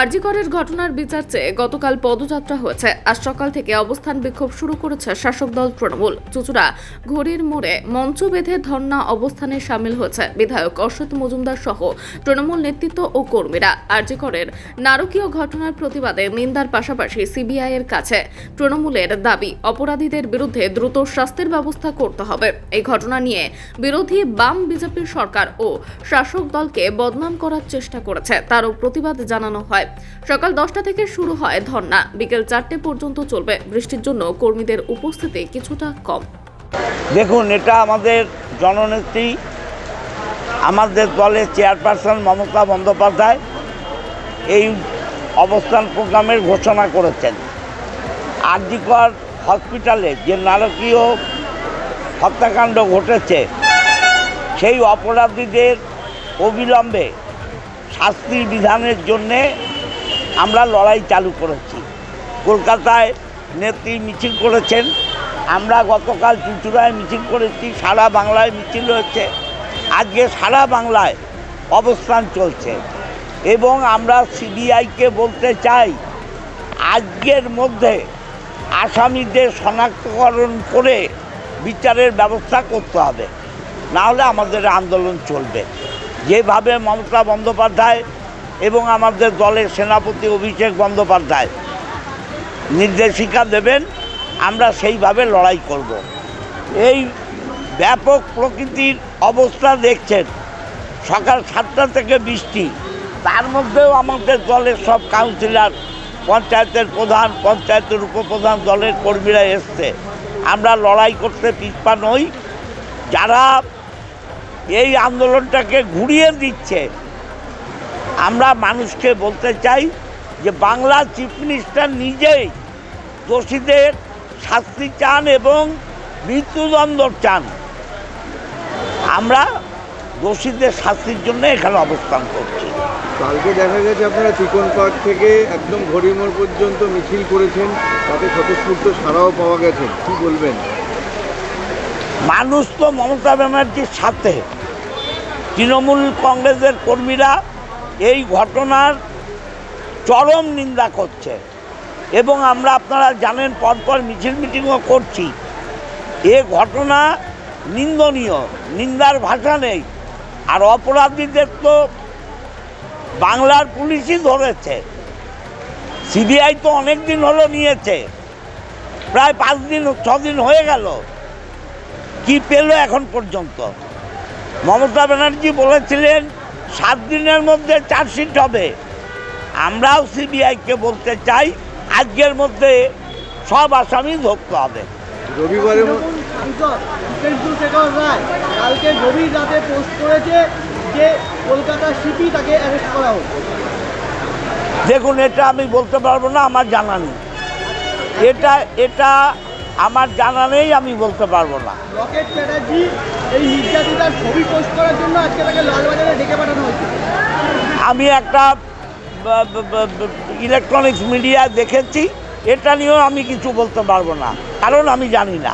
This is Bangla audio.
আরজিকরের ঘটনার বিচার চেয়ে গতকাল পদযাত্রা হয়েছে। আজ সকাল থেকে অবস্থান বিক্ষোভ শুরু করেছে শাসক দল তৃণমূল। চুচুড়া ঘড়ির মোড়ে মঞ্চ বেঁধে ধর্ণা অবস্থানে সামিল হয়েছে বিধায়ক অশ্বত মজুমদার সহ তৃণমূল নেতৃত্ব ও কর্মীরা। আরজিকরের নারকীয় ঘটনার প্রতিবাদে নিন্দার পাশাপাশি সিবিআই এর কাছে তৃণমূলের দাবি, অপরাধীদের বিরুদ্ধে দ্রুত শাস্তির ব্যবস্থা করতে হবে। এই ঘটনা নিয়ে বিরোধী বাম বিজেপির সরকার ও শাসক দলকে বদনাম করার চেষ্টা করেছে। তারও প্রতিবাদ জানানো হয়। সকাল দশটা থেকে শুরু হয় ধর্না বিকেল চারটে পর্যন্ত চলবে। বৃষ্টির জন্য কর্মীদের উপস্থিতি কিছুটা কম। দেখুন, এটা আমাদের জননেত্রী, আমাদের দলের চেয়ারপারসন মমতা বন্দ্যোপাধ্যায় এই অবস্থান প্রোগ্রামের ঘোষণা করেছেন। আরজিকর হসপিটালে যে নারকীয় হত্যাকাণ্ড ঘটেছে, সেই অপরাধীদের অবিলম্বে শাস্তির বিধানের জন্যে আমরা লড়াই চালু করেছি। কলকাতায় নেত্রী মিছিল করেছেন। আমরা গতকাল চুচুড়ায় মিছিল করেছি, সারা বাংলায় মিছিল হয়েছে। আজকে সারা বাংলায় অবস্থান চলছে। এবং আমরা সিবিআইকে বলতে চাই, আজকের মধ্যে আসামিদের শনাক্তকরণ করে বিচারের ব্যবস্থা করতে হবে। নাহলে আমাদের আন্দোলন চলবে। যেভাবে মমতা বন্দ্যোপাধ্যায় এবং আমাদের দলের সেনাপতি অভিষেক বন্দ্যোপাধ্যায়। নির্দেশিকা দেবেন, আমরা সেইভাবে লড়াই করব। এই ব্যাপক প্রকৃতির অবস্থা দেখছেন, সকাল সাতটা থেকে বৃষ্টি। তার মধ্যেও আমাদের দলের সব কাউন্সিলর, পঞ্চায়েতের প্রধান, পঞ্চায়েতের উপপ্রধান দলের কর্মীরা এসছে। আমরা লড়াই করতে পিছপা নই, যারা এই আন্দোলনটাকে ঘুরিয়ে দিচ্ছে আমরা মানুষকে বলতে চাই যে বাংলা চিফ মিনিস্টার নিজেই দোষীদের শাস্তি চান এবং মৃত্যুদণ্ড চান। আমরা দোষীদের শাস্তির জন্য এখানে অবস্থান করছি। কালকে দেখা গেছে আপনারা চিকন পার্ক থেকে একদম ঘড়িমোড় পর্যন্ত মিছিল করেছেন তাতে স্বতঃস্ফূর্ত সারাও পাওয়া গেছে। কি বলবেন? মানুষ তো মমতা ব্যানার্জির সাথে। তৃণমূল কংগ্রেসের কর্মীরা এই ঘটনার চরম নিন্দা করছে। এবং আমরা আপনারা জানেন, পরপর মিছিল মিটিংও করছি। এ ঘটনা নিন্দনীয়, নিন্দার ভাষা নেই। আর অপরাধীদের তো বাংলার পুলিশই ধরেছে। সিবিআই তো অনেক দিন হলো নিয়েছে। প্রায় পাঁচ দিন, ছ দিন হয়ে গেল। কি পেল এখন পর্যন্ত? মমতা ব্যানার্জি বলেছিলেন সাত দিনের মধ্যে চার্জশিট হবে। আমরাও সিবিআইকে বলতে চাই আজকের মধ্যে সব আসামি ধরতে হবে। রবিবারের কালকে গভীর রাতে পোস্ট করেছে যে সিপি তাকে অ্যারেস্ট করা হোক দেখুন এটা আমি বলতে পারব না আমার জানা নেই। এটা এটা আমার জানা নেই আমি বলতে পারব না। লকেট চ্যাটার্জি এই নির্যাতিতার ছবি পোস্ট করার জন্য আজকে তাকে লালবাজারে ডেকে পাঠানো হয়েছে। আমি একটা ইলেকট্রনিক্স মিডিয়া দেখেছি এটা নিয়েও আমি কিছু বলতে পারব না। কারণ আমি জানি না।